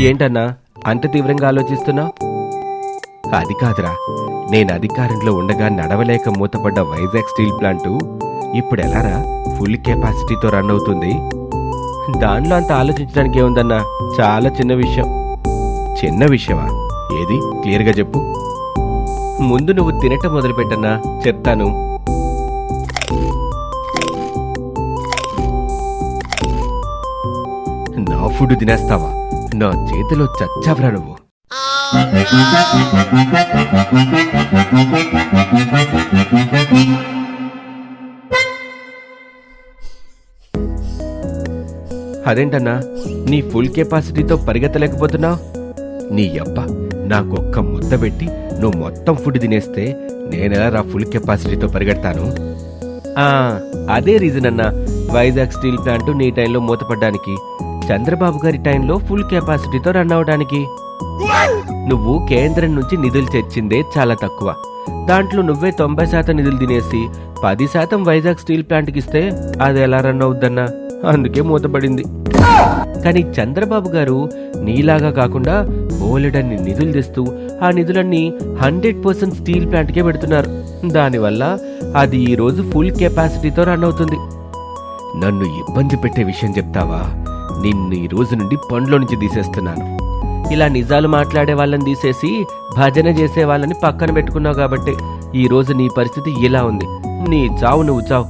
ఏంటన్నా అంత తీవ్రంగా ఆలోచిస్తున్నావు? అది కాదురా. నేను అధికారంలో ఉండగా నడవలేక మూతపడ్డ వైజాగ్ స్టీల్ ప్లాంటు ఇప్పుడు ఎలారా ఫుల్ కెపాసిటీతో రన్ అవుతుంది? దానిలో అంత ఆలోచించడానికి ఏముందన్నా? చాలా చిన్న విషయం. చిన్న విషయమా? ఏది? క్లియర్గా చెప్పు. ముందు నువ్వు తినటం మొదలుపెట్టన్నా. చెప్తాను. నా ఫుడ్ తినేస్తావా? నా చేతిలో చచ్చావరా నువ్వు. అదేంటన్నా నీ ఫుల్ కెపాసిటీతో పరిగెత్తలేకపోతున్నావు? నీ అబ్బ నాకొక్క ముద్ద పెట్టి నువ్వు మొత్తం ఫుడ్ తినేస్తే నేనెలా రా ఫుల్ కెపాసిటీతో పరిగెడతాను? అదే రీజన్ అన్నా వైజాగ్ స్టీల్ ప్లాంట్ నీ టైంలో మూతపడ్డానికి. చంద్రబాబు గారి టైంలో ఫుల్ కెపాసిటీతో రన్ అవడానికి. నువ్వు కేంద్రం నుంచి నిధులు తెచ్చిందే చాలా తక్కువ. దాంట్లో నువ్వే తొంభై శాతం నిధులు తినేసి పది శాతం వైజాగ్ స్టీల్ ప్లాంట్కి ఇస్తే అది ఎలా రన్ అవుద్దన్నా? అందుకే మూతపడింది. కానీ చంద్రబాబు గారు నీలాగా కాకుండా బోలెడన్ని నిధులు తెస్తూ ఆ నిధులన్నీ హండ్రెడ్ పర్సెంట్ స్టీల్ ప్లాంట్కే పెడుతున్నారు. దానివల్ల అది ఈరోజు ఫుల్ కెపాసిటీతో రన్ అవుతుంది. నన్ను ఇబ్బంది పెట్టే విషయం చెప్తావా? నిన్ను ఈ రోజు నుండి పండ్లో నుంచి తీసేస్తున్నాను. ఇలా నిజాలు మాట్లాడే వాళ్ళని తీసేసి భజన చేసే వాళ్ళని పక్కన పెట్టుకున్నావు కాబట్టి ఈ రోజు నీ పరిస్థితి ఇలా ఉంది. నీ చావు నువ్వు చావు.